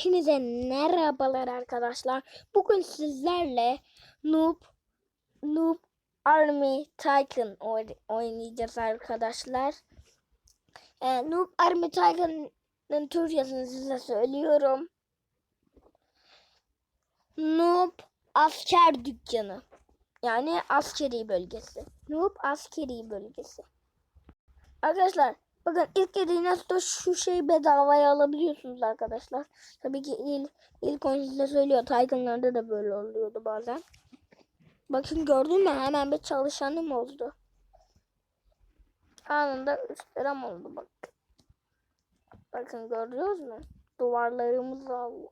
Hepinize merhabalar arkadaşlar. Bugün sizlerle Noob Noob Army oy- oynayacağız arkadaşlar. Ee, Noob Army Tycoon'ın Türkçesini size söylüyorum. Noob asker dükkanı. Yani askeri bölgesi. Noob askeri bölgesi. Arkadaşlar bakın ilk girdiğinizde şu şeyi bedavaya alabiliyorsunuz arkadaşlar. Tabii ki ilk, ilk oyun söylüyor. Tycoon'larda da böyle oluyordu bazen. Bakın gördün mü hemen bir çalışanım oldu. Anında 3 liram oldu bak. Bakın gördünüz mü? Duvarlarımız aldı.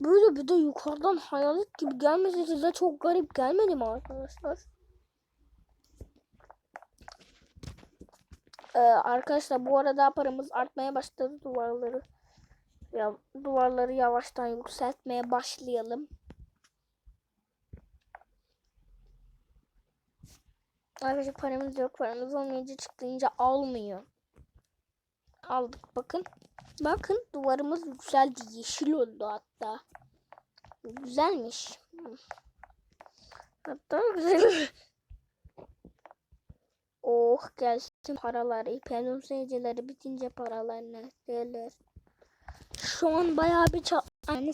Böyle bir de yukarıdan hayalet gibi gelmesi size çok garip gelmedi mi arkadaşlar? Ee, arkadaşlar bu arada paramız artmaya başladı duvarları. Ya duvarları yavaştan yükseltmeye başlayalım. Arkadaşlar paramız yok. Paramız olmayınca çıkınca almıyor. Aldık bakın. Bakın duvarımız yükseldi. Yeşil oldu hatta. Güzelmiş. Hatta güzel. Oh gelsin paralar. İP'nin seyircileri bitince paralar ne gelir. Şu an bayağı bir ça- yani